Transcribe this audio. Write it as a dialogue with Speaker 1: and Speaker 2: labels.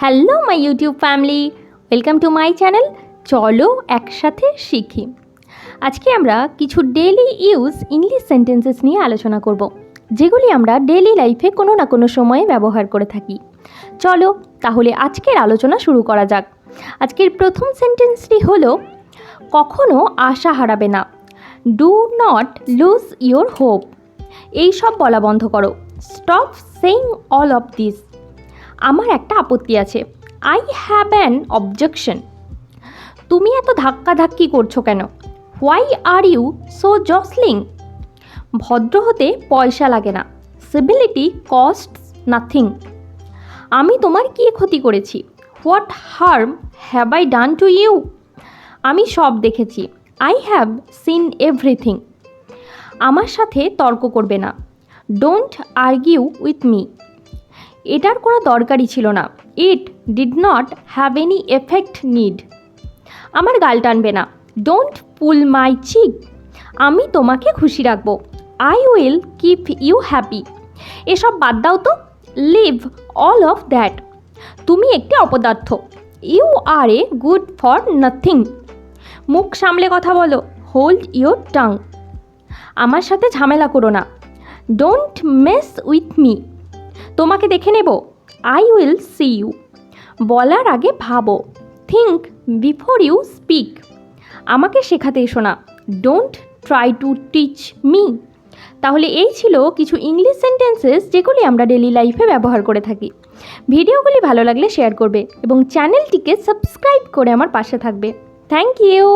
Speaker 1: Hello my YouTube family welcome to my channel চলো একসাথে শিখি। আজকে আমরা কিছু ডেলি ইউজ ইংলিশ সেন্টেন্সেস নিয়ে আলোচনা করব, যেগুলি আমরা ডেলি লাইফে কোনো না কোনো সময়ে ব্যবহার করে থাকি। চলো তাহলে আজকের আলোচনা শুরু করা যাক। আজকের প্রথম সেন্টেন্সটি হলো, কখনো আশা হারাবে না। Do not lose your hope এই সব বলা বন্ধ করো। Stop saying all of this আমার একটা আপত্তি আছে। আই হ্যাভ অ্যান অবজেকশন তুমি এত ধাক্কাধাক্কি করছ কেন? Why are you so jostling ভদ্র হতে পয়সা লাগে না। সিভিলিটি কস্ট নাথিং আমি তোমার কী ক্ষতি করেছি? What harm have I done to you আমি সব দেখেছি। আই হ্যাভ সিন এভরিথিং আমার সাথে তর্ক করবে না। ডোন্ট আর্গিউ উইথ মি এটার কোনো দরকারই ছিল না। It did not have any effect need আমার গাল টানবে না। ডোন্ট পুল মাই চিক আমি তোমাকে খুশি রাখব। I will keep you happy এসব বাদ দাও তো। লিভ অল অফ দ্যাট তুমি একটি অপদার্থ। You are a good for nothing মুখ সামলে কথা বলো। হোল্ড ইউর টাং আমার সাথে ঝামেলা করো না। ডোন্ট মেস উইথ মি তোমাকে দেখে নেব। আই উইল সি ইউ বলার আগে ভাবো। থিঙ্ক বিফোর ইউ স্পিক আমাকে শেখাতে এসো না। Don't try to teach me তাহলে এই ছিল কিছু ইংলিশ সেন্টেন্সেস যেগুলি আমরা ডেলি লাইফে ব্যবহার করে থাকি। ভিডিওগুলি ভালো লাগলে শেয়ার করবে এবং চ্যানেলটিকে সাবস্ক্রাইব করে আমার পাশে থাকবে। Thank you